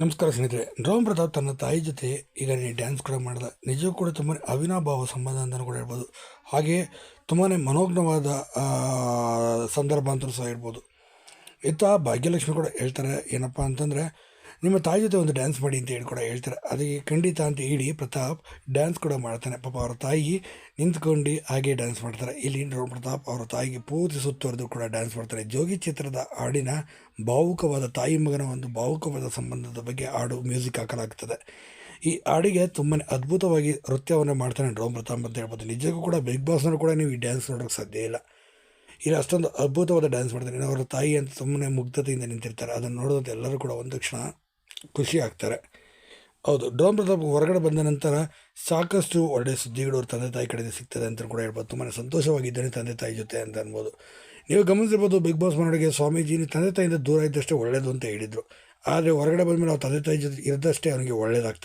ನಮಸ್ಕಾರ ಸ್ನೇಹಿತರೆ. ಡ್ರೋಮ್ ಪ್ರತಾಪ್ ತನ್ನ ತಾಯಿ ಜೊತೆ ಈಗ ಡ್ಯಾನ್ಸ್ ಕೂಡ ಮಾಡಿದ. ನಿಜವೂ ಕೂಡ ತುಂಬಾ ಅವಿನಾಭಾವ ಸಂಬಂಧ ಅಂತಲೂ ಕೂಡ ಹೇಳ್ಬೋದು. ಹಾಗೆಯೇ ತುಂಬಾ ಮನೋಜ್ಞವಾದ ಸಂದರ್ಭ ಅಂತಲೂ ಸಹ ಹೇಳ್ಬೋದು. ಇತ್ತ ಭಾಗ್ಯಲಕ್ಷ್ಮಿ ಕೂಡ ಹೇಳ್ತಾರೆ, ಏನಪ್ಪ ಅಂತಂದರೆ ನಿಮ್ಮ ತಾಯಿ ಜೊತೆ ಒಂದು ಡ್ಯಾನ್ಸ್ ಮಾಡಿ ಅಂತ ಹೇಳಿ ಕೂಡ ಹೇಳ್ತಾರೆ. ಅದಕ್ಕೆ ಖಂಡಿತ ಅಂತ ಹೇಳಿ ಪ್ರತಾಪ್ ಡ್ಯಾನ್ಸ್ ಕೂಡ ಮಾಡ್ತಾನೆ. ಪಾಪ ಅವರ ತಾಯಿ ನಿಂತ್ಕೊಂಡು ಹಾಗೆ ಡ್ಯಾನ್ಸ್ ಮಾಡ್ತಾರೆ. ಇಲ್ಲಿ ಪ್ರತಾಪ್, ಅವರ ತಾಯಿಗೆ ಪೂರ್ತಿ ಸುತ್ತುವರೆದು ಕೂಡ ಡ್ಯಾನ್ಸ್ ಮಾಡ್ತಾರೆ. ಜೋಗಿ ಚಿತ್ರದ ಹಾಡಿನ ಭಾವುಕವಾದ ತಾಯಿ ಮಗನ ಒಂದು ಭಾವುಕವಾದ ಸಂಬಂಧದ ಬಗ್ಗೆ ಹಾಡು ಮ್ಯೂಸಿಕ್ ಹಾಕಲಾಗ್ತದೆ. ಈ ಹಾಡಿಗೆ ತುಂಬಾ ಅದ್ಭುತವಾಗಿ ನೃತ್ಯವನ್ನು ಮಾಡ್ತಾನೆ ಡ್ರೋಮ್ ಪ್ರತಾಪ್ ಅಂತ ಹೇಳ್ಬೋದು. ನಿಜಕ್ಕೂ ಕೂಡ ಬಿಗ್ ಬಾಸ್ನೂ ಕೂಡ ನೀವು ಈ ಡ್ಯಾನ್ಸ್ ನೋಡೋಕ್ಕೆ ಸಾಧ್ಯ ಇಲ್ಲ. ಇಲ್ಲಿ ಅಷ್ಟೊಂದು ಅದ್ಭುತವಾದ ಡ್ಯಾನ್ಸ್ ಮಾಡ್ತಾರೆ. ಅವರ ತಾಯಿ ಅಂತ ಸುಮ್ಮನೆ ಮುಗ್ಧತೆಯಿಂದ ನಿಂತಿರ್ತಾರೆ. ಅದನ್ನು ನೋಡೋದಂತ ಎಲ್ಲರೂ ಕೂಡ ಒಂದು ಕ್ಷಣ ಖುಷಿ ಆಗ್ತಾರೆ ಹೌದು ಡೋನ್ ಪ್ರತಾಪ್ ಹೊರಗಡೆ ಬಂದ ನಂತರ ಸಾಕಷ್ಟು ಒಳ್ಳೆಯ ಸುದ್ದಿಗಳು ಅವ್ರ ತಂದೆ ತಾಯಿ ಕಡೆಯಿಂದ ಸಿಗ್ತದೆ ಅಂತ ಕೂಡ ಹೇಳ್ಬೋದು. ತುಂಬಾ ಸಂತೋಷವಾಗಿದ್ದಾನೆ ತಂದೆ ತಾಯಿ ಜೊತೆ ಅಂತ ಅನ್ಬೋದು. ನೀವು ಗಮನಿಸಿರ್ಬೋದು ಬಿಗ್ ಬಾಸ್ ಮನೆಗೆ ಸ್ವಾಮೀಜಿ ತಂದೆ ತಾಯಿಯಿಂದ ದೂರ ಇದ್ದಷ್ಟೇ ಒಳ್ಳೆಯದು ಅಂತ ಹೇಳಿದರು. ಆದರೆ ಹೊರಗಡೆ ಬಂದಮೇಲೆ ಅವ್ರ ತಂದೆ ತಾಯಿ ಜೊತೆ ಇರದಷ್ಟೇ ಅವನಿಗೆ ಒಳ್ಳೆಯದಾಗ್ತದೆ